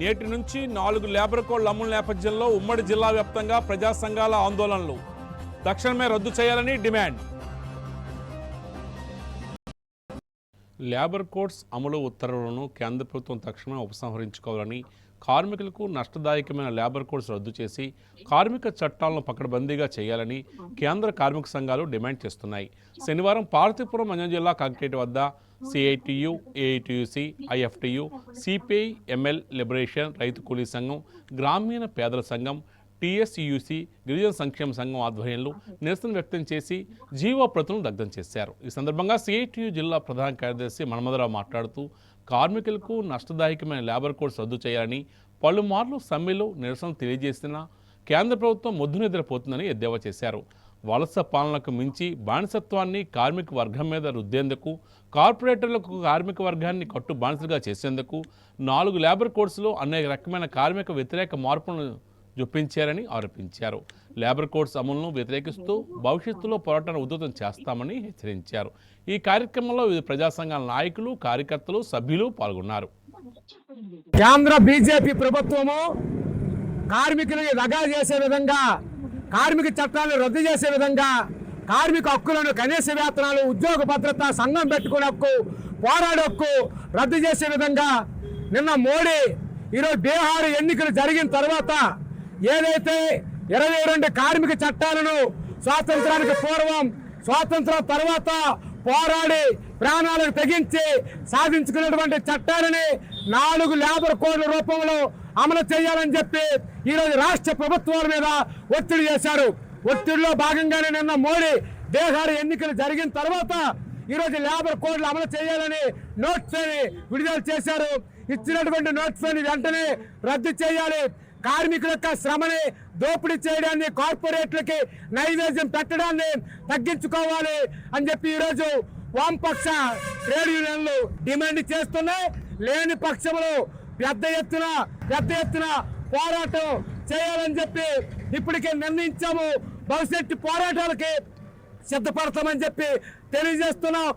నేటి నుంచి నాలుగు లేబర్ కోడ్ అమలు నేపథ్యంలో ఉమ్మడి జిల్లా వ్యాప్తంగా ప్రజా సంఘాల ఆందోళనలు. తక్షణమే రద్దు చేయాలని డిమాండ్. లేబర్ కోడ్స్ అమలు ఉత్తర్వులను కేంద్ర ప్రభుత్వం తక్షణమే ఉపసంహరించుకోవాలని కార్మికులకు నష్టదాయకమైన లేబర్ కోడ్స్ రద్దు చేసి కార్మిక చట్టాలను పకడ్బందీగా చేయాలని కేంద్ర కార్మిక సంఘాలు డిమాండ్ చేస్తున్నాయి. శనివారం పార్వతీపురం మంజం జిల్లా కాంక్రీట్ వద్ద CITU AITUC IFTU CPI ML liberation రైతు కూలీ సంఘం గ్రామీణ పేదల సంఘం టీఎస్యూసి గిరిజన సంక్షేమ సంఘం ఆధ్వర్యంలో నిరసన వ్యక్తం చేసి జీవో ప్రతులను దగ్ధం చేశారు. ఈ సందర్భంగా సిఐటియు జిల్లా ప్రధాన కార్యదర్శి మన్మధరావు మాట్లాడుతూ కార్మికులకు నష్టదాయకమైన లేబర్ కోడ్స్ రద్దు చేయాలని పలుమార్లు సమ్మెలో నిరసన తెలియజేసినా కేంద్ర ప్రభుత్వం మొద్దు నిద్రపోతుందని ఎద్దేవా చేశారు. వలస పాలనకు మించి బానిసత్వాన్ని కార్మిక వర్గం మీద రుద్దేందుకు కార్పొరేటర్లకు కార్మిక వర్గాన్ని కట్టు బానిసలుగా చేసేందుకు నాలుగు లేబర్ కోడ్స్లో అనేక రకమైన కార్మిక వ్యతిరేక మార్పులను జొప్పించారని ఆరోపించారు. లేబర్ కోడ్స్ అమలును వ్యతిరేకిస్తూ భవిష్యత్తులో పోరాటాన్ని ఉధృతం చేస్తామని హెచ్చరించారు. ఈ కార్యక్రమంలో వివిధ ప్రజా సంఘాల నాయకులు కార్యకర్తలు సభ్యులు పాల్గొన్నారు. కేంద్ర బీజేపీ ప్రభుత్వము కార్మికులని రగా చేసే విధంగా కార్మిక చట్టాలను రద్దు చేసే విధంగా కార్మిక హక్కులను కనీస వేతనాలు ఉద్యోగ భద్రత సంఘం పెట్టుకునే హక్కు పోరాడే హక్కు రద్దు చేసే విధంగా నిన్న మోడీ ఈరోజు బీహార్ ఎన్నికలు జరిగిన తర్వాత ఏదైతే ఇరవై రెండు కార్మిక చట్టాలను స్వాతంత్రానికి పూర్వం స్వాతంత్రం తర్వాత పోరాడి ప్రాణాలకు తెగించి సాధించుకున్నటువంటి చట్టాలని నాలుగు లేబర్ కోడ్ల రూపంలో అమలు చేయాలని చెప్పి ఈరోజు రాష్ట్ర ప్రభుత్వాల మీద ఒత్తిడి చేశారు. ఒత్తిడిలో భాగంగానే నిన్న మోడీ బీహార్ ఎన్నికలు జరిగిన తర్వాత ఈరోజు లేబర్ కోడ్లు అమలు చేయాలని నోట్స్ని విడుదల చేశారు. ఇచ్చినటువంటి నోట్స్ని వెంటనే రద్దు చేయాలి. కార్మికుల యొక్క శ్రమని దోపిడీ చేయడాన్ని కార్పొరేట్లకి నైవేద్యం పెట్టడాన్ని తగ్గించుకోవాలి అని చెప్పి ఈరోజు వామపక్ష ట్రేడ్ యూనియన్లు డిమాండ్ చేస్తున్నాయి. లేని పక్షంలో పెద్ద ఎత్తున పెద్ద ఎత్తున పోరాటం చేయాలని చెప్పి ఇప్పటికే నిర్ణయించాము. భవిష్యత్తు పోరాటాలకి సిద్ధపడతామని చెప్పి తెలియజేస్తున్నాం.